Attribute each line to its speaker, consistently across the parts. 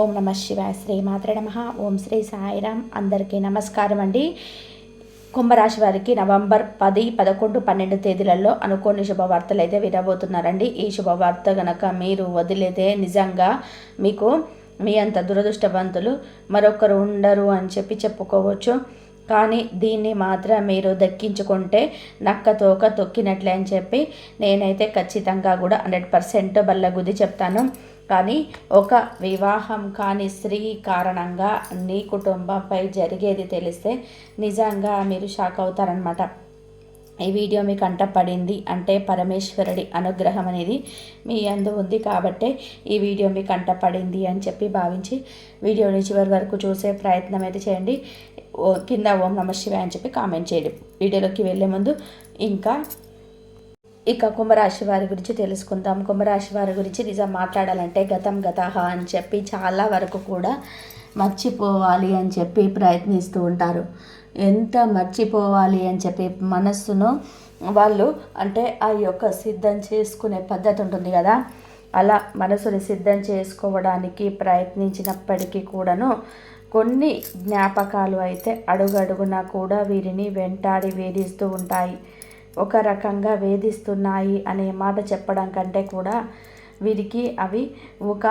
Speaker 1: ఓం నమ శివాయ శ్రీ మాత్ర నమ. ఓం శ్రీ సాయిరామ్. అందరికీ నమస్కారం అండి. కుంభరాశి వారికి నవంబర్ పది పదకొండు పన్నెండు తేదీలలో అనుకోని శుభవార్తలు అయితే వినబోతున్నారండి. ఈ శుభవార్త గనక మీరు వదిలేదే నిజంగా మీకు మీ అంత దురదృష్టవంతులు మరొకరు ఉండరు అని చెప్పి చెప్పుకోవచ్చు. కానీ దీన్ని మాత్రం మీరు దక్కించుకుంటే నక్క తోక తొక్కినట్లే అని చెప్పి నేనైతే ఖచ్చితంగా కూడా హండ్రెడ్ పర్సెంట్ బల్లగుద్ది చెప్తాను. కానీ ఒక వివాహం కాని స్త్రీ కారణంగా నీ కుటుంబంపై జరిగేది తెలిస్తే నిజంగా మీరు షాక్ అవుతారనమాట ఈ వీడియో మీకు కంటపడింది అంటే పరమేశ్వరుడి అనుగ్రహం అనేది మీ అందు ఉంది కాబట్టే ఈ వీడియో మీకు కంటపడింది అని చెప్పి భావించి వీడియోని చివరి వరకు చూసే ప్రయత్నం అయితే చేయండి. ఓ కింద ఓం నమ శివాయ అని చెప్పి కామెంట్ చేయండి. వీడియోలోకి వెళ్ళే ముందు ఇంకా ఇక కుంభరాశి వారి గురించి తెలుసుకుందాం. కుంభరాశి వారి గురించి నిజం మాట్లాడాలంటే గతం గతహ అని చెప్పి చాలా వరకు కూడా మర్చిపోవాలి అని చెప్పి ప్రయత్నిస్తూ ఉంటారు. ఎంత మర్చిపోవాలి అని చెప్పి మనస్సును వాళ్ళు అంటే ఆ యొక్క సిద్ధం చేసుకునే పద్ధతి ఉంటుంది కదా. అలా మనసుని సిద్ధం చేసుకోవడానికి ప్రయత్నించినప్పటికీ కూడాను కొన్ని జ్ఞాపకాలు అయితే అడుగడుగునా కూడా వీరిని వెంటాడి వేధిస్తూ ఉంటాయి. ఒక రకంగా వేధిస్తున్నాయి అనే మాట చెప్పడం కంటే కూడా వీరికి అవి ఒక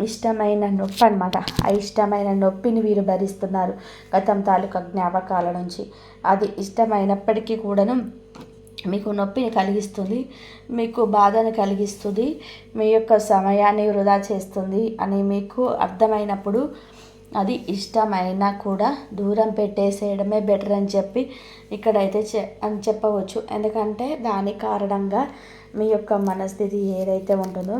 Speaker 1: ఇష్టమైన నొప్పి అనమాట ఆ ఇష్టమైన నొప్పిని వీరు భరిస్తున్నారు గతం తాలూకా జ్ఞాపకాల నుంచి. అది ఇష్టమైనప్పటికీ కూడాను మీకు నొప్పిని కలిగిస్తుంది మీకు బాధను కలిగిస్తుంది మీ యొక్క సమయాన్ని వృధా చేస్తుంది అని మీకు అర్థమైనప్పుడు అది ఇష్టమైనా కూడా దూరం పెట్టేసేయడమే బెటర్ అని చెప్పి ఇక్కడైతే చె అని చెప్పవచ్చు. ఎందుకంటే దాని కారణంగా మీ యొక్క మనస్థితి ఏదైతే ఉంటుందో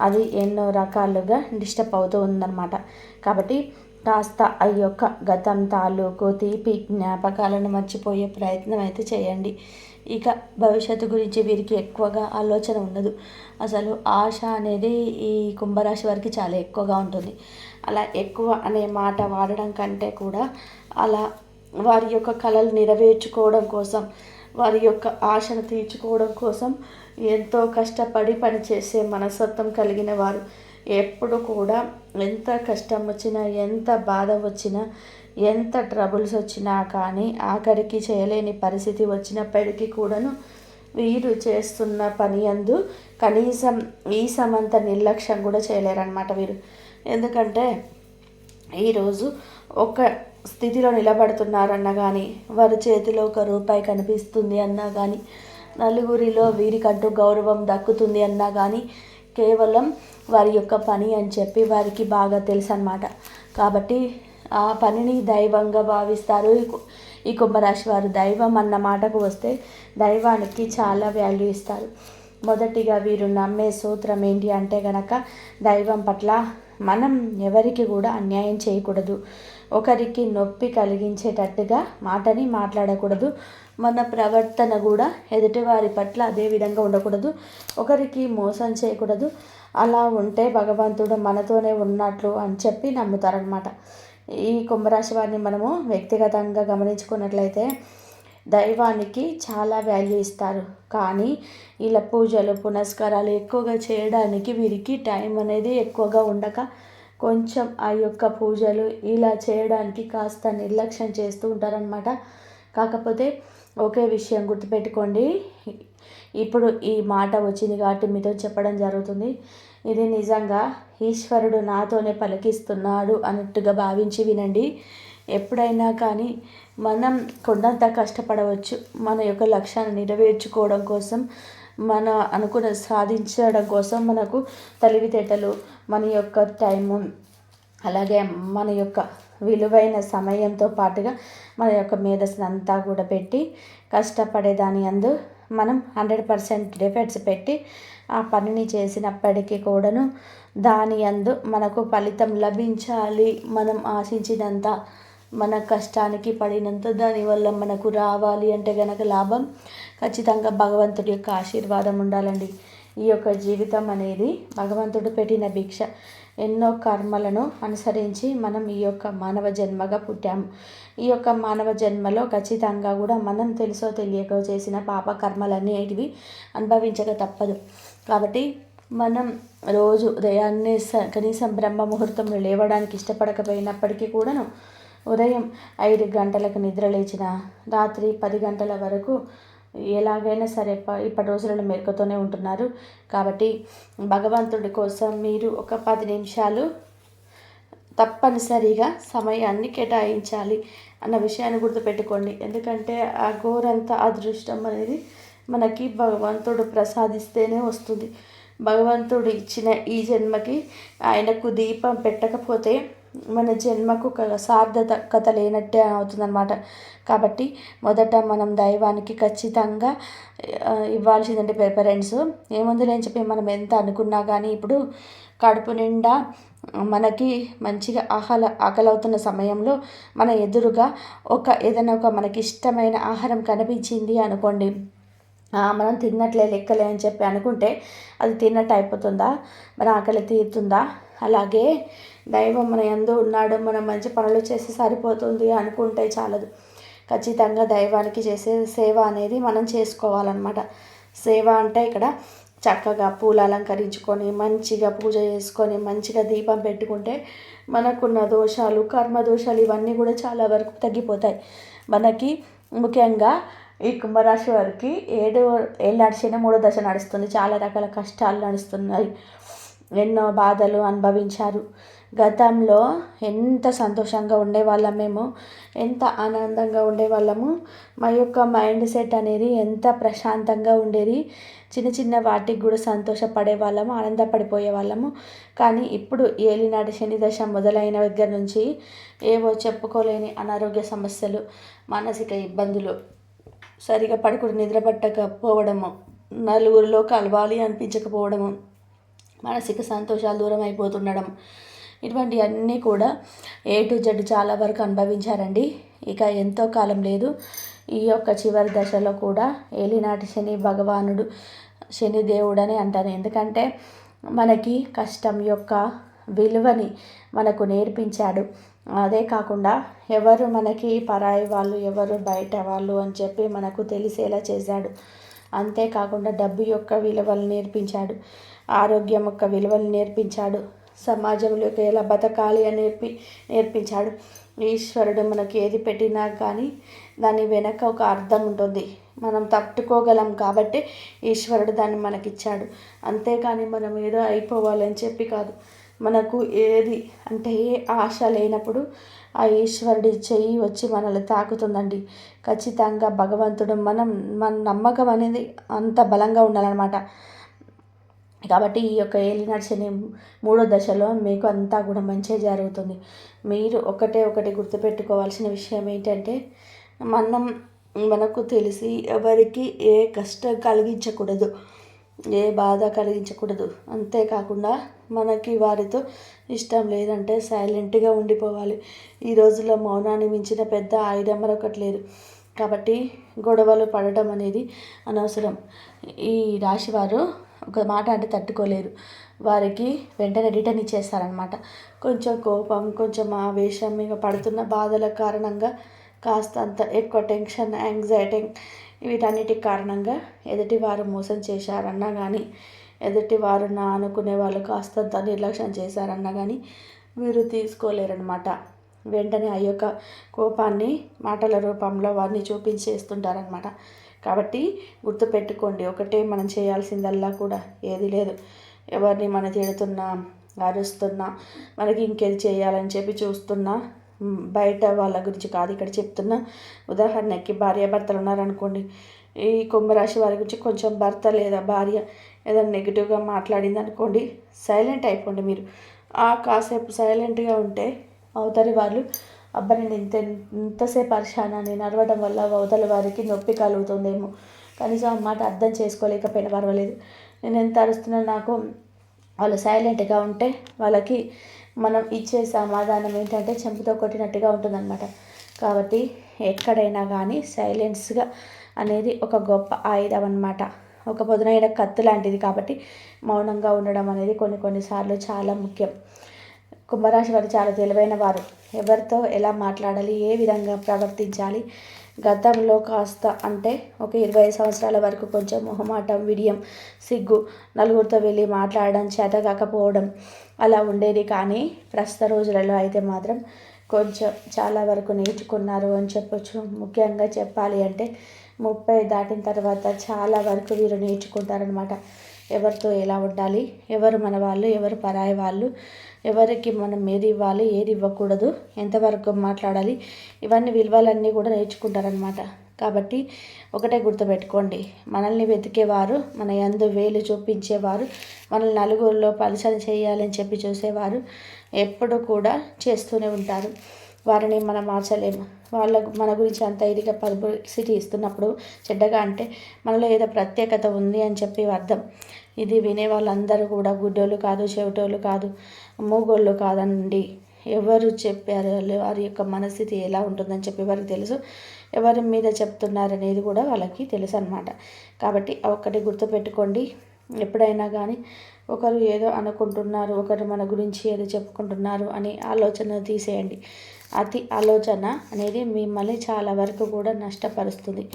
Speaker 1: అది ఎన్నో రకాలుగా డిస్టర్బ్ అవుతూ ఉందన్నమాట. కాబట్టి కాస్త ఆ యొక్క గతం తాలూకు తీపి జ్ఞాపకాలను మర్చిపోయే ప్రయత్నం అయితే చేయండి. ఇక భవిష్యత్తు గురించి వీరికి ఎక్కువగా ఆలోచన ఉండదు. అసలు ఆశ అనేది ఈ కుంభరాశి వారికి చాలా ఎక్కువగా ఉంటుంది. అలా ఎక్కువ అనే మాట వాడడం కంటే కూడా అలా వారి యొక్క కళలు నెరవేర్చుకోవడం కోసం వారి యొక్క ఆశను తీర్చుకోవడం కోసం ఎంతో కష్టపడి పనిచేసే మనస్తత్వం కలిగిన వారు ఎప్పుడు కూడా ఎంత కష్టం వచ్చినా ఎంత బాధ వచ్చినా ఎంత ట్రబుల్స్ వచ్చినా కానీ ఆఖరికి చేయలేని పరిస్థితి వచ్చినప్పటికీ కూడాను వీరు చేస్తున్న పని అందు కనీసం ఈ సమంత నిర్లక్ష్యం కూడా చేయలేరన్నమాట వీరు. ఎందుకంటే ఈరోజు ఒక స్థితిలో నిలబడుతున్నారన్నా కానీ వారి చేతిలో ఒక రూపాయి కనిపిస్తుంది అన్నా కానీ నలుగురిలో వీరికంటూ గౌరవం దక్కుతుంది అన్నా కానీ కేవలం వారి యొక్క పని అని చెప్పి వారికి బాగా తెలుసు అన్నమాట కాబట్టి ఆ పనిని దైవంగా భావిస్తారు. ఈ కుంభరాశి వారు దైవం అన్న మాటకు వస్తే దైవానికి చాలా వాల్యూ ఇస్తారు. మొదటిగా వీరు నమ్మే సూత్రం ఏంటి అంటే గనక దైవం పట్ల మనం ఎవరికి కూడా అన్యాయం చేయకూడదు. ఒకరికి నొప్పి కలిగించేటట్టుగా మాటని మాట్లాడకూడదు. మన ప్రవర్తన కూడా ఎదుటివారి పట్ల అదే విధంగా ఉండకూడదు. ఒకరికి మోసం చేయకూడదు. అలా ఉంటే భగవంతుడు మనతోనే ఉన్నట్లు అని చెప్పి నమ్ముతారనమాట ఈ కుంభరాశి వారిని మనము వ్యక్తిగతంగా గమనించుకున్నట్లయితే దైవానికి చాలా వాల్యూ ఇస్తారు. కానీ ఇలా పూజలు పునస్కారాలు ఎక్కువగా చేయడానికి వీరికి టైం అనేది ఎక్కువగా ఉండక కొంచెం ఆ యొక్క పూజలు ఇలా చేయడానికి కాస్త నిర్లక్ష్యం చేస్తూ ఉంటారనమాట కాకపోతే ఒకే విషయం గుర్తుపెట్టుకోండి. ఇప్పుడు ఈ మాట వచ్చింది కాబట్టి మీతో చెప్పడం జరుగుతుంది. ఇది నిజంగా ఈశ్వరుడు నాతోనే పలికిస్తున్నాడు అన్నట్టుగా భావించి వినండి. ఎప్పుడైనా కానీ మనం కొండంత కష్టపడవచ్చు. మన యొక్క లక్ష్యాన్ని నెరవేర్చుకోవడం కోసం మన అనుకున్న సాధించడం కోసం మనకు తెలివితేటలు మన యొక్క టైము అలాగే మన యొక్క విలువైన సమయంతో పాటుగా మన యొక్క మేధస్సుని అంతా కూడా పెట్టి కష్టపడే దాని అందు మనం హండ్రెడ్ పర్సెంట్ ఎఫర్ట్స్ పెట్టి ఆ పనిని చేసినప్పటికీ కూడాను దాని అందు మనకు ఫలితం లభించాలి. మనం ఆశించినంత మన కష్టానికి పడినంత దానివల్ల మనకు రావాలి అంటే గనక లాభం ఖచ్చితంగా భగవంతుడి యొక్క ఆశీర్వాదం ఉండాలండి. ఈ యొక్క జీవితం అనేది భగవంతుడు పెట్టిన భిక్ష. ఎన్నో కర్మలను అనుసరించి మనం ఈ యొక్క మానవ జన్మగా పుట్టాము ఈ యొక్క మానవ జన్మలో ఖచ్చితంగా కూడా మనం తెలుసో తెలియకో చేసిన పాప కర్మలనేటివి అనుభవించక తప్పదు. కాబట్టి మనం రోజు ఉదయాన్నే స కనీసం బ్రహ్మ ముహూర్తంలో లేవడానికి ఇష్టపడకపోయినప్పటికీ కూడాను ఉదయం ఐదు గంటలకు నిద్ర లేచిన రాత్రి పది గంటల వరకు ఎలాగైనా సరే ఇప్పటి రోజులలో మెరుకుతూనే ఉంటున్నారు. కాబట్టి భగవంతుడి కోసం మీరు ఒక పది నిమిషాలు తప్పనిసరిగా సమయాన్ని కేటాయించాలి అన్న విషయాన్ని గుర్తుపెట్టుకోండి. ఎందుకంటే ఆ ఘోరంత అదృష్టం అనేది మనకి భగవంతుడు ప్రసాదిస్తేనే వస్తుంది. భగవంతుడు ఇచ్చిన ఈ జన్మకి ఆయనకు దీపం పెట్టకపోతే మన జన్మకు సార్థత కథ లేనట్టే అవుతుందన్నమాట. కాబట్టి మొదట మనం దైవానికి ఖచ్చితంగా ఇవ్వాల్సిందంటే ప్రిఫరెన్స్ ఏముంది లేని చెప్పి మనం ఎంత అనుకున్నా కానీ ఇప్పుడు కడుపు నిండా మనకి మంచిగా ఆహల ఆకలవుతున్న సమయంలో మన ఎదురుగా ఒక ఏదైనా ఒక మనకి ఇష్టమైన ఆహారం కనిపించింది అనుకోండి. మనం తిన్నట్లే లెక్కలే అని చెప్పి అనుకుంటే అది తిన్నట్టు అయిపోతుందా? మన ఆకలి తీరుతుందా? అలాగే దైవం మన ఎందు ఉన్నాడు మనం మంచి పనులు చేస్తే సరిపోతుంది అనుకుంటే చాలదు. ఖచ్చితంగా దైవానికి చేసే సేవ అనేది మనం చేసుకోవాలన్నమాట. సేవ అంటే ఇక్కడ చక్కగా పూలు అలంకరించుకొని మంచిగా పూజ చేసుకొని మంచిగా దీపం పెట్టుకుంటే మనకున్న దోషాలు కర్మ దోషాలు ఇవన్నీ కూడా చాలా వరకు తగ్గిపోతాయి. మనకి ముఖ్యంగా ఈ కుంభరాశి వారికి ఏడు ఏళ్ళు నడిచిన మూడో దశ నడుస్తుంది. చాలా రకాల కష్టాలు నడుస్తున్నాయి. ఎన్నో బాధలు అనుభవించారు. గతంలో ఎంత సంతోషంగా ఉండేవాళ్ళం మేము ఎంత ఆనందంగా ఉండేవాళ్ళము. మా యొక్క మైండ్ సెట్ అనేది ఎంత ప్రశాంతంగా ఉండేది. చిన్న చిన్న వాటికి కూడా సంతోషపడే వాళ్ళము ఆనందపడిపోయే వాళ్ళము కానీ ఇప్పుడు ఏలినాటి శని దశ మొదలైన దగ్గర నుంచి ఏవో చెప్పుకోలేని అనారోగ్య సమస్యలు మానసిక ఇబ్బందులు సరిగా పడుకుని నిద్రపట్టకపోవడము నలుగురిలోకి నలుగురిలో కలవాలి అనిపించకపోవడము మానసిక సంతోషాలు దూరం అయిపోతుండడం. ఇటువంటి అన్నీ కూడా ఏ టు జెడ్ చాలా వరకు అనుభవించారండి. ఇక ఎంతో కాలం లేదు. ఈ యొక్క చివరి దశలో కూడా ఏలినాటి శని భగవానుడు శని దేవుడని అంటారు. ఎందుకంటే మనకి కష్టం యొక్క విలువని మనకు నేర్పించాడు. అదే కాకుండా ఎవరు మనకి పరాయి వాళ్ళు ఎవరు బయట వాళ్ళు అని చెప్పి మనకు తెలిసేలా చేశాడు. అంతేకాకుండా డబ్బు యొక్క విలువలు నేర్పించాడు. ఆరోగ్యం యొక్క విలువలు నేర్పించాడు. సమాజంలోకి ఎలా బతకాలి అని నేర్పి నేర్పించాడు. ఈశ్వరుడు మనకి ఏది పెట్టినా కానీ దాని వెనక ఒక అర్థం ఉంటుంది. మనం తట్టుకోగలం కాబట్టి ఈశ్వరుడు దాన్ని మనకిచ్చాడు. అంతేకాని మనం ఏదో అయిపోవాలని చెప్పి కాదు. మనకు ఏది అంటే ఏ ఆశ లేనప్పుడు ఆ ఈశ్వరుడి చెయ్యి వచ్చి మనల్ని తాకుతుందండి. ఖచ్చితంగా భగవంతుడు మనం మన నమ్మకం అనేది అంత బలంగా ఉండాలన్నమాట. కాబట్టి ఈ యొక్క ఏలినాడు శని మూడో దశలో మీకు అంతా కూడా మంచిగా జరుగుతుంది. మీరు ఒకటే ఒకటి గుర్తుపెట్టుకోవాల్సిన విషయం ఏంటంటే మనం మనకు తెలిసి ఎవరికి ఏ కష్టం కలిగించకూడదు ఏ బాధ కలిగించకూడదు. అంతేకాకుండా మనకి వారితో ఇష్టం లేదంటే సైలెంట్గా ఉండిపోవాలి. ఈ రోజుల్లో మౌనాన్ని మించిన పెద్ద ఆయుధం మరొకటి లేదు. కాబట్టి గొడవలు పడటం అనేది అనవసరం. ఈ రాశివారు ఒక మాట అంటే తట్టుకోలేరు. వారికి వెంటనే రిటర్న్ ఇచ్చేస్తారనమాట కొంచెం కోపం కొంచెం ఆవేశం ఇక పడుతున్న బాధల కారణంగా కాస్త అంత ఎక్కువ టెన్షన్ యాంగ్జైటీ వీటన్నిటి కారణంగా ఎదుటి వారు మోసం చేశారన్నా కానీ ఎదుటి వారు నా అనుకునే వాళ్ళు కాస్తంత నిర్లక్ష్యం చేశారన్నా కానీ వీరు తీసుకోలేరనమాట వెంటనే ఆ యొక్క కోపాన్ని మాటల రూపంలో వారిని చూపించేస్తుంటారనమాట కాబట్టి గుర్తుపెట్టుకోండి ఒకటే మనం చేయాల్సిందల్లా కూడా ఏది లేదు. ఎవరిని మన తిడుతున్నా అరుస్తున్నా మనకి ఇంకేది చేయాలని చెప్పి చూస్తున్నా బయట వాళ్ళ గురించి కాదు ఇక్కడ చెప్తున్నా ఉదాహరణకి భార్యాభర్తలు ఉన్నారనుకోండి ఈ కుంభరాశి వారి గురించి కొంచెం భర్త లేదా భార్య ఏదైనా నెగిటివ్గా మాట్లాడింది అనుకోండి సైలెంట్ అయిపోండి మీరు. ఆ కాసేపు సైలెంట్గా ఉంటే అవతలి వాళ్ళు అబ్బా నేను ఇంత ఇంతసేపు పరిశానా నేను అరవడం వల్ల అవతల వారికి నొప్పి కలుగుతుందేమో. కనీసం ఆ మాట అర్థం చేసుకోలేకపోయినా పర్వాలేదు. నేను ఎంత అరుస్తున్నా నాకు వాళ్ళు సైలెంట్గా ఉంటే వాళ్ళకి మనం ఇచ్చే సమాధానం ఏంటంటే చెంపుతో కొట్టినట్టుగా ఉంటుందన్నమాట. కాబట్టి ఎక్కడైనా కానీ సైలెన్స్గా అనేది ఒక గొప్ప ఆయుధం అనమాట ఒక పొదునైన కత్తి లాంటిది కాబట్టి మౌనంగా ఉండడం అనేది కొన్ని కొన్నిసార్లు చాలా ముఖ్యం. కుంభరాశి వారు చాలా తెలివైన వారు. ఎవరితో ఎలా మాట్లాడాలి ఏ విధంగా ప్రవర్తించాలి? గతంలో కాస్త అంటే ఒక ఇరవై సంవత్సరాల వరకు కొంచెం మొహమాటం విడియం సిగ్గు నలుగురితో వెళ్ళి మాట్లాడడం చేత కాకపోవడం అలా ఉండేది. కానీ ప్రస్తుత రోజులలో అయితే మాత్రం కొంచెం చాలా వరకు నేర్చుకున్నారు అని చెప్పొచ్చు. ముఖ్యంగా చెప్పాలి అంటే ముప్పై దాటిన తర్వాత చాలా వరకు వీరు నేర్చుకుంటారనమాట ఎవరితో ఎలా ఉండాలి? ఎవరు మన వాళ్ళు ఎవరు పరాయి వాళ్ళు? ఎవరికి మనం ఏది ఇవ్వాలి ఏది ఇవ్వకూడదు ఎంతవరకు మాట్లాడాలి ఇవన్నీ విలువలన్నీ కూడా నేర్చుకుంటారనమాట కాబట్టి ఒకటే గుర్తుపెట్టుకోండి మనల్ని వెతికేవారు మన యందు వేలు చూపించేవారు మనల్ని నలుగురిలో పలుసలు చేయాలని చెప్పి చూసేవారు ఎప్పుడు కూడా చేస్తూనే ఉంటారు. వారిని మనం మార్చలేము. వాళ్ళకు మన గురించి అంత ఇదిగా పబ్లిసిటీ ఇస్తున్నప్పుడు చెడ్డగా అంటే మనలో ఏదో ప్రత్యేకత ఉంది అని చెప్పి అర్థం. ఇది వినే వాళ్ళందరూ కూడా గుడ్డోళ్ళు కాదు చెవిటోళ్ళు కాదు. మూగోళ్ళు కాదండి. ఎవరు చెప్పారు? వారి యొక్క మనస్థితి ఎలా ఉంటుందని చెప్పి వారికి తెలుసు? ఎవరి మీద చెప్తున్నారనేది కూడా వాళ్ళకి తెలుసు అనమాట కాబట్టి ఒక్కటి గుర్తుపెట్టుకోండి. ఎప్పుడైనా కానీ ఒకరు ఏదో అనుకుంటున్నారు ఒకరు మన గురించి ఏదో చెప్పుకుంటున్నారు అని ఆలోచన తీసేయండి. అతి ఆలోచన అనేది మిమ్మల్ని చాలా వరకు కూడా నష్టపరుస్తుంది.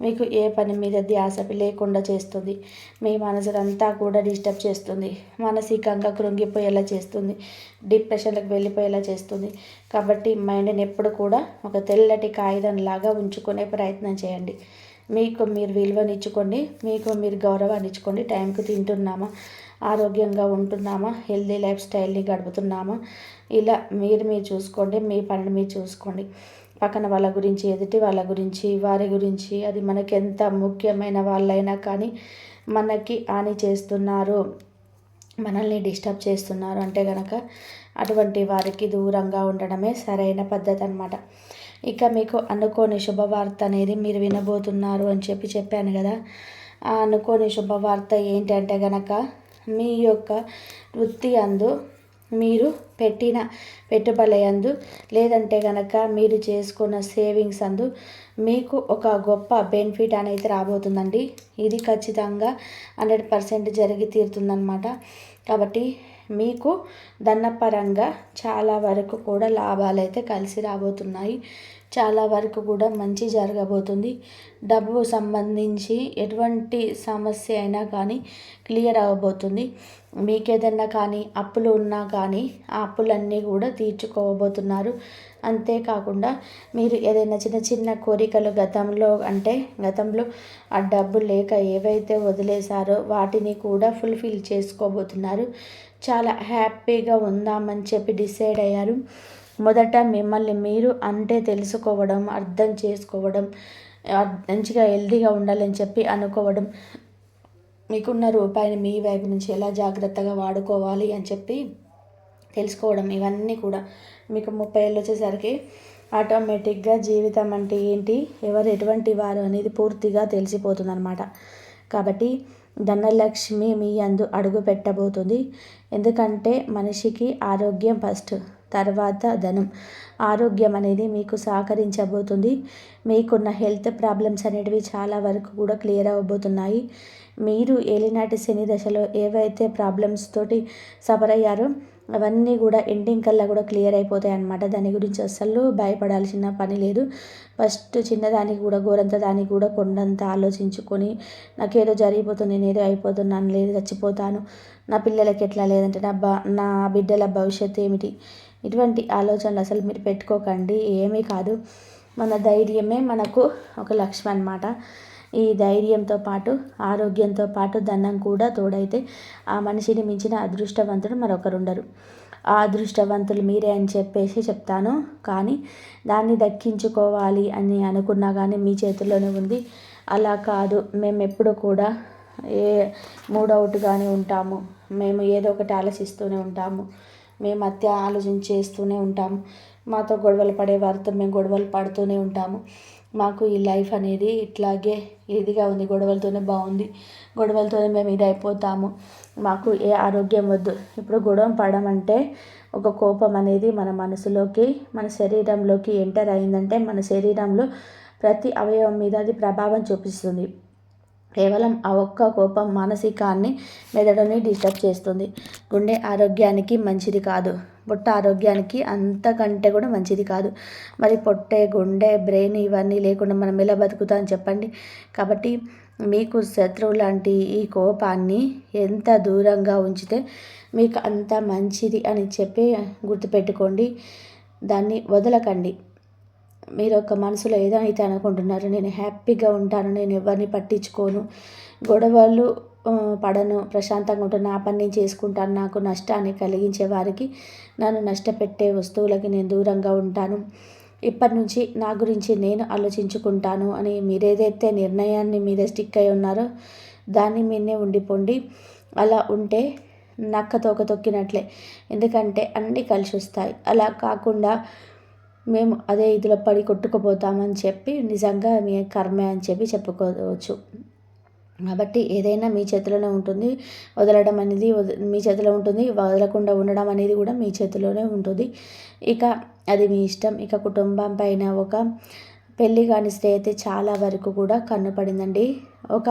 Speaker 1: మీకు ఏ పని మీద ధ్యాస లేకుండా చేస్తుంది. మీ మనసునంతా కూడా డిస్టర్బ్ చేస్తుంది. మానసికంగా కృంగిపోయేలా చేస్తుంది. డిప్రెషన్లకు వెళ్ళిపోయేలా చేస్తుంది. కాబట్టి మైండ్ని ఎప్పుడు కూడా ఒక తెల్లటి కాగితం లాగా ఉంచుకునే ప్రయత్నం చేయండి. మీకు మీరు విలువనిచ్చుకోండి. మీకు మీరు గౌరవాన్ని ఇచ్చుకోండి. టైంకి తింటున్నామా? ఆరోగ్యంగా ఉంటున్నామా? హెల్దీ లైఫ్ స్టైల్ని గడుపుతున్నామా? ఇలా మీరు మీరు చూసుకోండి మీ పనిని మీరు చూసుకోండి. పక్కన వాళ్ళ గురించి ఎదుటి వాళ్ళ గురించి వారి గురించి అది మనకి ఎంత ముఖ్యమైన వాళ్ళైనా కానీ మనకి హాని చేస్తున్నారు మనల్ని డిస్టర్బ్ చేస్తున్నారు అంటే కనుక అటువంటి వారికి దూరంగా ఉండడమే సరైన పద్ధతి అనమాట ఇక మీకు అనుకోని శుభవార్త అనేది మీరు వినబోతున్నారు అని చెప్పి చెప్పాను కదా. ఆ అనుకోని శుభవార్త ఏంటంటే కనుక మీ యొక్క వృత్తి అందు మీరు పెట్టిన పెట్టుబడి అందు లేదంటే కనుక మీరు చేసుకున్న సేవింగ్స్ అందు మీకు ఒక గొప్ప బెనిఫిట్ అనేది రాబోతుందండి. ఇది ఖచ్చితంగా హండ్రెడ్ పర్సెంట్ జరిగి తీరుతుందన్నమాట. కాబట్టి మీకు ధనపరంగా చాలా వరకు కూడా లాభాలు అయితే కలిసి రాబోతున్నాయి. చాలా వరకు కూడా మంచి జరగబోతుంది. డబ్బు సంబంధించి ఎటువంటి సమస్య అయినా కానీ క్లియర్ అవ్వబోతుంది మీకు ఏదైనా కానీ అప్పులు ఉన్నా కానీ ఆ అప్పులన్నీ కూడా తీర్చుకోబోతున్నారు. అంతేకాకుండా మీరు ఏదైనా చిన్న చిన్న కోరికలు గతంలో అంటే గతంలో ఆ డబ్బు లేక ఏవైతే వదిలేశారో వాటిని కూడా ఫుల్ఫిల్ చేసుకోబోతున్నారు. చాలా హ్యాపీగా ఉందామని చెప్పి డిసైడ్ అయ్యారు. మొదట మిమ్మల్ని మీరు అంటే తెలుసుకోవడం అర్థం చేసుకోవడం మంచిగా హెల్దీగా ఉండాలని చెప్పి అనుకోవడం మీకున్న రూపాయిని మీ వైపు నుంచి ఎలా జాగ్రత్తగా వాడుకోవాలి అని చెప్పి తెలుసుకోవడం ఇవన్నీ కూడా. మీకు ముప్పై ఏళ్ళు వచ్చేసరికి ఆటోమేటిక్గా జీవితం అంటే ఏంటి? ఎవరు ఎటువంటి వారు అనేది పూర్తిగా తెలిసిపోతుంది అనమాట కాబట్టి ధనలక్ష్మి మీ అందు అడుగు పెట్టబోతుంది. ఎందుకంటే మనిషికి ఆరోగ్యం ఫస్ట్ తర్వాత ధనం. ఆరోగ్యం అనేది మీకు సహకరించబోతుంది. మీకున్న హెల్త్ ప్రాబ్లమ్స్ అనేటివి చాలా వరకు కూడా క్లియర్ అవ్వబోతున్నాయి. మీరు ఏలినాటి శని దశలో ఏవైతే ప్రాబ్లమ్స్ తోటి సఫర్ అయ్యారో అవన్నీ కూడా ఎండింగ్ కల్లా కూడా క్లియర్ అయిపోతాయి అనమాట దాని గురించి అస్సలు భయపడాల్సిన పని లేదు. ఫస్ట్ చిన్నదానికి కూడా ఘోరంత దానికి కూడా కొండంత ఆలోచించుకొని నాకేదో జరిగిపోతుంది నేను ఏదో అయిపోతున్నాను లేదు చచ్చిపోతాను నా పిల్లలకి ఎట్లా లేదంటే నా బా నా బిడ్డల భవిష్యత్తు ఏమిటి? ఇటువంటి ఆలోచనలు అసలు మీరు పెట్టుకోకండి. ఏమీ కాదు. మన ధైర్యమే మనకు ఒక లక్ష్యం అనమాట ఈ ధైర్యంతో పాటు ఆరోగ్యంతో పాటు ధనం కూడా తోడైతే ఆ మనిషిని మించిన అదృష్టవంతుడు మరొకరు ఉండరు ఆ అదృష్టవంతులు మీరే అని చెప్పేసి చెప్తాను. కానీ దాన్ని దక్కించుకోవాలి అని అనుకున్నా కానీ మీ చేతుల్లోనే ఉంది. అలా కాదు. మేము ఎప్పుడు కూడా ఏ మూడవుట్గానే ఉంటాము. మేము ఏదో ఒకటి ఆలోచిస్తూనే ఉంటాము. మేము అత్య ఆలోచన చేస్తూనే ఉంటాము. మాతో గొడవలు పడే వారితో మేము గొడవలు పడుతూనే ఉంటాము. మాకు ఈ లైఫ్ అనేది ఇట్లాగే ఇదిగా ఉంది. గొడవలతోనే బాగుంది. గొడవలతోనే మేము ఇది అయిపోతాము మాకు ఏ ఆరోగ్యం వద్దు. ఇప్పుడు గొడవ పడడం అంటే ఒక కోపం అనేది మన మనసులోకి మన శరీరంలోకి ఎంటర్ అయిందంటే మన శరీరంలో ప్రతి అవయవం మీద అది ప్రభావం చూపిస్తుంది. కేవలం ఆ ఒక్క కోపం మానసికాన్ని మెదడుని డిస్టర్బ్ చేస్తుంది. గుండె ఆరోగ్యానికి మంచిది కాదు. పొట్ట ఆరోగ్యానికి అంతకంటే కూడా మంచిది కాదు. మరి పొట్టే గుండె బ్రెయిన్ ఇవన్నీ లేకుండా మనం ఎలా బతుకుతాం చెప్పండి. కాబట్టి మీకు శత్రువు లాంటి ఈ కోపాన్ని ఎంత దూరంగా ఉంచితే మీకు అంత మంచిది అని చెప్పి గుర్తుపెట్టుకోండి. దాన్ని వదలకండి. మీరు ఒక మనసులో ఏదైతే అనుకుంటున్నారో నేను హ్యాపీగా ఉంటాను నేను ఎవరిని పట్టించుకోను గొడవలు పడను ప్రశాంతంగా ఉంటాను. నా పని నేను చేసుకుంటాను. నాకు నష్టాన్ని కలిగించే వారికి నన్ను నష్టపెట్టే వస్తువులకి నేను దూరంగా ఉంటాను. ఇప్పటి నుంచి నా గురించి నేను ఆలోచించుకుంటాను అని మీరేదైతే నిర్ణయాన్ని మీద స్టిక్ అయి ఉన్నారో దాన్ని మీదే ఉండిపోండి. అలా ఉంటే నక్క తోక తొక్కినట్లే. ఎందుకంటే అన్నీ కలిసి వస్తాయి. అలా కాకుండా మేము అదే ఇదిలో పడి కొట్టుకుపోతామని చెప్పి నిజంగా మీ కర్మే అని చెప్పి చెప్పుకోవచ్చు. కాబట్టి ఏదైనా మీ చేతిలోనే ఉంటుంది. వదలడం అనేది మీ చేతిలో ఉంటుంది. వదలకుండా ఉండడం అనేది కూడా మీ చేతిలోనే ఉంటుంది. ఇక అది మీ ఇష్టం. ఇక కుటుంబం పైన ఒక పెళ్ళి కాని స్త్రీ అయితే చాలా వరకు కూడా కన్నుపడిందండి. ఒక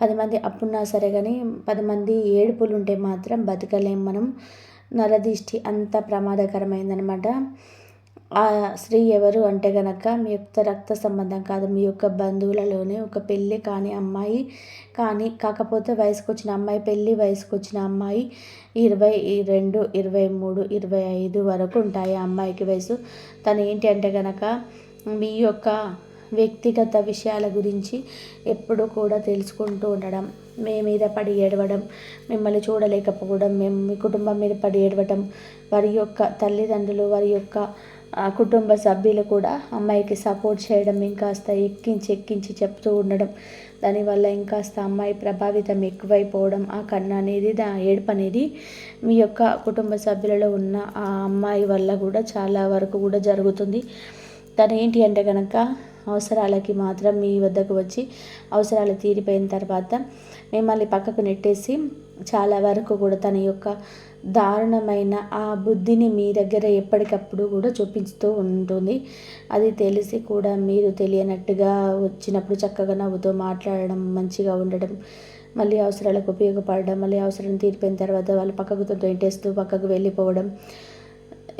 Speaker 1: పది మంది అప్పున్నా సరే కానీ పది మంది ఏడుపులు ఉంటే మాత్రం బతకలేం మనం. నరదిష్టి అంత ప్రమాదకరమైందనమాట. ఆ స్త్రీ ఎవరు అంటే గనక మీ యొక్క రక్త సంబంధం కాదు మీ యొక్క బంధువులలోనే ఒక పెళ్ళి కాని అమ్మాయి కానీ కాకపోతే వయసుకు వచ్చిన అమ్మాయి పెళ్ళి వయసుకు వచ్చిన అమ్మాయి ఇరవై రెండు ఇరవై మూడు ఇరవై ఐదు వరకు ఉంటాయి. ఆ అమ్మాయికి వయసు తను ఏంటి అంటే గనక మీ యొక్క వ్యక్తిగత విషయాల గురించి ఎప్పుడు కూడా తెలుసుకుంటూ ఉండడం మీ మీద పడి ఏడవడం మిమ్మల్ని చూడలేకపోవడం మేము మీ కుటుంబం మీద పడి ఏడవడం వారి యొక్క తల్లిదండ్రులు వారి యొక్క కుటుంబ సభ్యులు కూడా అమ్మాయికి సపోర్ట్ చేయడం ఇంకాస్త ఎక్కించి ఎక్కించి చెప్తూ ఉండడం. దానివల్ల ఇంకాస్త అమ్మాయి ప్రభావితం ఎక్కువైపోవడం ఆ కన్ను అనేది దా ఏడుపు అనేది మీ యొక్క కుటుంబ సభ్యులలో ఉన్న ఆ అమ్మాయి వల్ల కూడా చాలా వరకు కూడా జరుగుతుంది. తను ఏంటి అంటే కనుక అవసరాలకి మాత్రం మీ వద్దకు వచ్చి అవసరాలు తీరిపోయిన తర్వాత మిమ్మల్ని పక్కకు నెట్టేసి చాలా వరకు కూడా తన యొక్క దారుణమైన ఆ బుద్ధిని మీ దగ్గర ఎప్పటికప్పుడు కూడా చూపిస్తూ ఉంటుంది. అది తెలిసి కూడా మీరు తెలియనట్టుగా వచ్చినప్పుడు చక్కగా నవ్వుతూ మాట్లాడడం మంచిగా ఉండడం మళ్ళీ అవసరాలకు ఉపయోగపడడం మళ్ళీ అవసరం తీరిపోయిన తర్వాత వాళ్ళు పక్కకు తొంటేస్తూ పక్కకు వెళ్ళిపోవడం.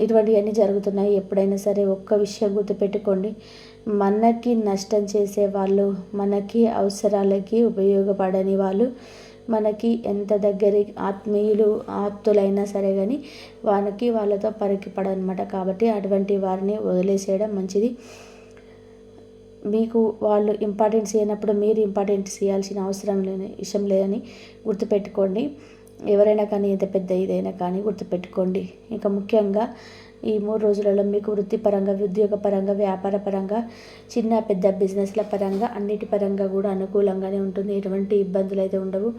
Speaker 1: ఇటువంటివన్నీ జరుగుతున్నాయి. ఎప్పుడైనా సరే ఒక్క విషయం గుర్తుపెట్టుకోండి. మనకి నష్టం చేసే వాళ్ళు మనకి అవసరాలకి ఉపయోగపడని వాళ్ళు మనకి ఎంత దగ్గర ఆత్మీయులు ఆప్తులైనా సరే కానీ వానికి వాళ్ళతో పరికి పడనమాట. కాబట్టి అటువంటి వారిని వదిలేసేయడం మంచిది. మీకు వాళ్ళు ఇంపార్టెన్స్ అయినప్పుడు మీరు ఇంపార్టెన్స్ ఇవ్వాల్సిన అవసరం లేని విషయం లేదని గుర్తుపెట్టుకోండి. ఎవరైనా కానీ ఎంత పెద్ద ఇదైనా కానీ గుర్తుపెట్టుకోండి. ఇంకా ముఖ్యంగా ఈ మూడు రోజులలో మీకు వృత్తిపరంగా ఉద్యోగపరంగా వ్యాపార పరంగా చిన్న పెద్ద బిజినెస్ల పరంగా అన్నిటి పరంగా కూడా అనుకూలంగానే ఉంటుంది. ఎటువంటి ఇబ్బందులు అయితే ఉండవు.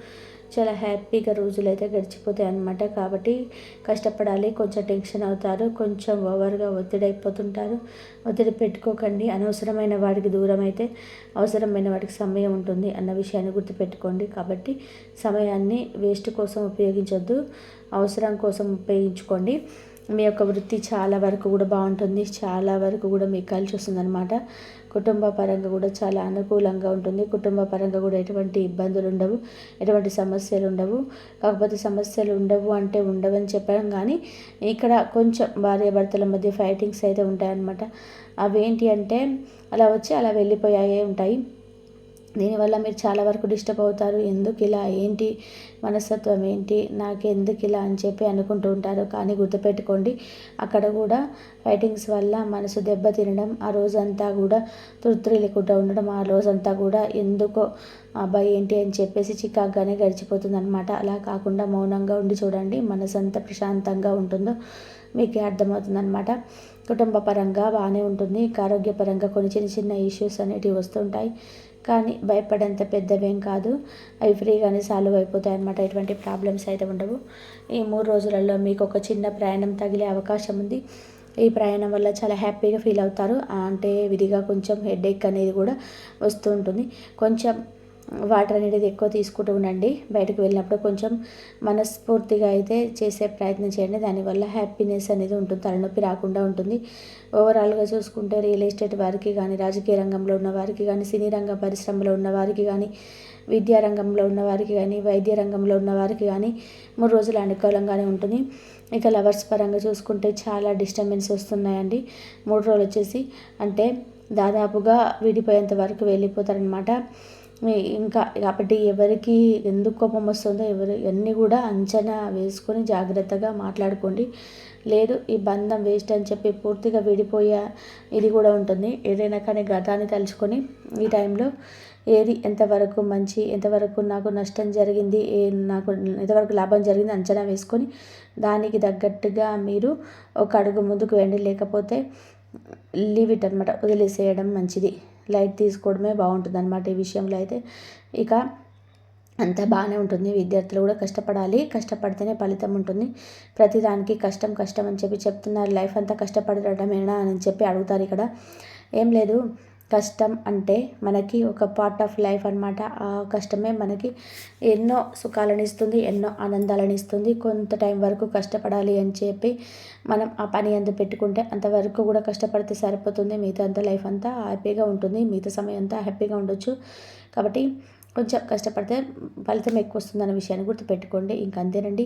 Speaker 1: చాలా హ్యాపీగా రోజులు అయితే గడిచిపోతాయి అన్నమాట. కాబట్టి కష్టపడాలి కొంచెం టెన్షన్ అవుతారు కొంచెం ఓవర్గా ఒత్తిడి అయిపోతుంటారు. ఒత్తిడి పెట్టుకోకండి. అనవసరమైన వాడికి దూరం అయితే అవసరమైన వాడికి సమయం ఉంటుంది అన్న విషయాన్ని గుర్తుపెట్టుకోండి. కాబట్టి సమయాన్ని వేస్ట్ కోసం ఉపయోగించొద్దు. అవసరం కోసం ఉపయోగించుకోండి. మీ యొక్క వృత్తి చాలా వరకు కూడా బాగుంటుంది. చాలా వరకు కూడా మీకు కలిసి వస్తుందన్నమాట. కుటుంబ పరంగా కూడా చాలా అనుకూలంగా ఉంటుంది. కుటుంబ పరంగా కూడా ఎటువంటి ఇబ్బందులు ఉండవు. ఎటువంటి సమస్యలు ఉండవు. కాకపోతే సమస్యలు ఉండవు అంటే ఉండవని చెప్పడం కానీ ఇక్కడ కొంచెం భార్యాభర్తల మధ్య ఫైటింగ్స్ అయితే ఉంటాయన్నమాట. అవి ఏంటి అంటే అలా వచ్చి అలా వెళ్ళిపోయాయే ఉంటాయి. దీనివల్ల మీరు చాలా వరకు డిస్టర్బ్ అవుతారు. ఎందుకు ఇలా? ఏంటి? మనస్తత్వం ఏంటి? నాకు ఎందుకు ఇలా అని చెప్పి అనుకుంటూ ఉంటారు. కానీ గుర్తుపెట్టుకోండి అక్కడ కూడా ఫైటింగ్స్ వల్ల మనసు దెబ్బ తినడం ఆ రోజంతా కూడా తృప్తి లేకుండా ఉండడం ఆ రోజంతా కూడా ఎందుకో అబ్బాయి ఏంటి అని చెప్పేసి చికాగ్గానే గడిచిపోతుంది అనమాట అలా కాకుండా మౌనంగా ఉండి చూడండి మనసు అంత ప్రశాంతంగా ఉంటుందో మీకే అర్థమవుతుందనమాట కుటుంబ పరంగా బాగానే ఉంటుంది. ఆరోగ్యపరంగా కొన్ని చిన్న చిన్న ఇష్యూస్ అనేటివి వస్తుంటాయి. కానీ భయపడేంత పెద్దవేం కాదు. అవి ఫ్రీగానే సాల్వ్ అయిపోతాయి అనమాట ఎటువంటి ప్రాబ్లమ్స్ అయితే ఉండవు. ఈ మూడు రోజులలో మీకు ఒక చిన్న ప్రయాణం తగిలే అవకాశం ఉంది. ఈ ప్రయాణం వల్ల చాలా హ్యాపీగా ఫీల్ అవుతారు. అంటే విధిగా కొంచెం హెడేక్ అనేది కూడా వస్తూ ఉంటుంది. కొంచెం వాటర్ అనేది ఎక్కువ తీసుకుంటూ ఉండండి. బయటకు వెళ్ళినప్పుడు కొంచెం మనస్ఫూర్తిగా అయితే చేసే ప్రయత్నం చేయండి. దానివల్ల హ్యాపీనెస్ అనేది ఉంటుంది. తలనొప్పి రాకుండా ఉంటుంది. ఓవరాల్గా చూసుకుంటే రియల్ ఎస్టేట్ వారికి కానీ రాజకీయ రంగంలో ఉన్న వారికి కానీ సినీ రంగ పరిశ్రమలో ఉన్న వారికి కానీ విద్యా రంగంలో ఉన్న వారికి కానీ వైద్య రంగంలో ఉన్న వారికి కానీ మూడు రోజులు అనుకూలంగానే ఉంటుంది. ఇక లవర్స్ పరంగా చూసుకుంటే చాలా డిస్టర్బెన్స్ వస్తున్నాయండి. మూడు రోజులు వచ్చేసి అంటే దాదాపుగా విడిపోయేంత వరకు వెళ్ళిపోతారనమాట ఇంకా కాబట్టి ఎవరికి ఎందుకు కోపం వస్తుందో ఎవరు అన్నీ కూడా అంచనా వేసుకొని జాగ్రత్తగా మాట్లాడుకోండి. లేదు ఈ బంధం వేస్ట్ అని చెప్పి పూర్తిగా విడిపోయే ఇది కూడా ఉంటుంది. ఏదైనా కానీ గతాన్ని తలుచుకొని ఈ టైంలో ఏది ఎంతవరకు మంచి ఎంతవరకు నాకు నష్టం జరిగింది ఏ నాకు ఎంతవరకు లాభం జరిగింది అంచనా వేసుకొని దానికి తగ్గట్టుగా మీరు ఒక అడుగు ముందుకు వెళ్ళి లేకపోతే లీవ్ ఇట్ అనమాట వదిలేసేయడం మంచిది. లైట్ తీసుకోవడమే బాగుంటుంది అనమాట ఈ విషయంలో అయితే. ఇక అంతా బాగానే ఉంటుంది. విద్యార్థులు కూడా కష్టపడాలి. కష్టపడితేనే ఫలితం ఉంటుంది. ప్రతిదానికి కష్టం కష్టం అని చెప్పి చెప్తున్నారు. లైఫ్ అంతా కష్టపడటమేనా అని చెప్పి అడుగుతారు ఇక్కడ. ఏం లేదు. కష్టం అంటే మనకి ఒక పార్ట్ ఆఫ్ లైఫ్ అనమాట ఆ కష్టమే మనకి ఎన్నో సుఖాలను ఇస్తుంది ఎన్నో ఆనందాలను ఇస్తుంది. కొంత టైం వరకు కష్టపడాలి అని చెప్పి మనం ఆ పని అంత పెట్టుకుంటే అంతవరకు కూడా కష్టపడితే సరిపోతుంది. మిగతా అంత లైఫ్ అంతా హ్యాపీగా ఉంటుంది. మిగతా సమయం అంతా హ్యాపీగా ఉండొచ్చు. కాబట్టి కొంచెం కష్టపడితే ఫలితం ఎక్కువ వస్తుందన్న విషయాన్ని గుర్తుపెట్టుకోండి. ఇంక అంతేనండి.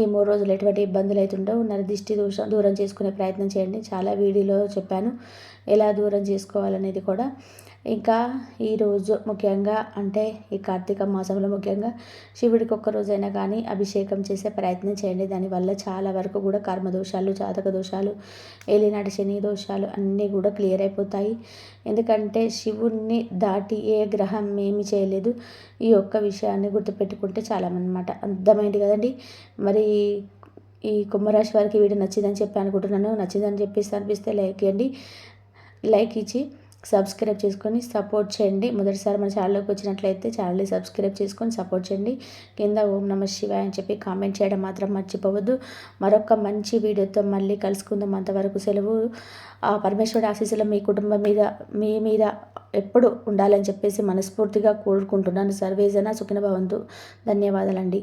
Speaker 1: ఈ మూడు రోజులు ఎటువంటి ఇబ్బందులు అయితే ఉండవు. నరదిష్టి దూరం దూరం చేసుకునే ప్రయత్నం చేయండి. చాలా వీడియోలో చెప్పాను. ఎలా దూరం చేసుకోవాలనేది కూడా. ఇంకా ఈరోజు ముఖ్యంగా అంటే ఈ కార్తీక మాసంలో ముఖ్యంగా శివుడికి ఒక్కరోజైనా కానీ అభిషేకం చేసే ప్రయత్నం చేయండి. దానివల్ల చాలా వరకు కూడా కర్మ దోషాలు జాతక దోషాలు ఏలినాటి శని దోషాలు అన్నీ కూడా క్లియర్ అయిపోతాయి. ఎందుకంటే శివుణ్ణి దాటి ఏ గ్రహం ఏమి చేయలేదు. ఈ ఒక్క విషయాన్ని గుర్తుపెట్టుకుంటే చాలామన్నమాట. అర్థమైంది కదండి? మరి ఈ కుంభరాశి వారికి వీడియో నచ్చిందని చెప్పి అనుకుంటున్నాను. నచ్చిందని చెప్పేసి అనిపిస్తే లైక్ ఇవ్వండి లైక్ ఇచ్చి సబ్స్క్రైబ్ చేసుకొని సపోర్ట్ చేయండి. మొదటిసారి మన ఛానల్లోకి వచ్చినట్లయితే ఛానల్ని సబ్స్క్రైబ్ చేసుకొని సపోర్ట్ చేయండి. కింద ఓం నమ శివాయ అని చెప్పి కామెంట్ చేయడం మాత్రం మర్చిపోవద్దు. మరొక మంచి వీడియోతో మళ్ళీ కలుసుకుందాం. అంతవరకు సెలవు. ఆ పరమేశ్వరుడు ఆశీస్సులు మీ కుటుంబం మీద మీ మీద ఎప్పుడు ఉండాలని చెప్పేసి మనస్ఫూర్తిగా కోరుకుంటున్నాను. సర్వేజన సుఖిన భవంతు. ధన్యవాదాలండి.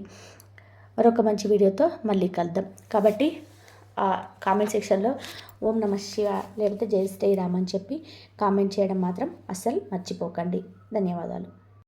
Speaker 1: మరొక మంచి వీడియోతో మళ్ళీ కలుద్దాం. కాబట్టి కామెంట్ సెక్షన్లో ఓం నమ శివ లేకపోతే జై శ్రీరామ్ అని చెప్పి కామెంట్ చేయడం మాత్రం అస్సలు మర్చిపోకండి. ధన్యవాదాలు.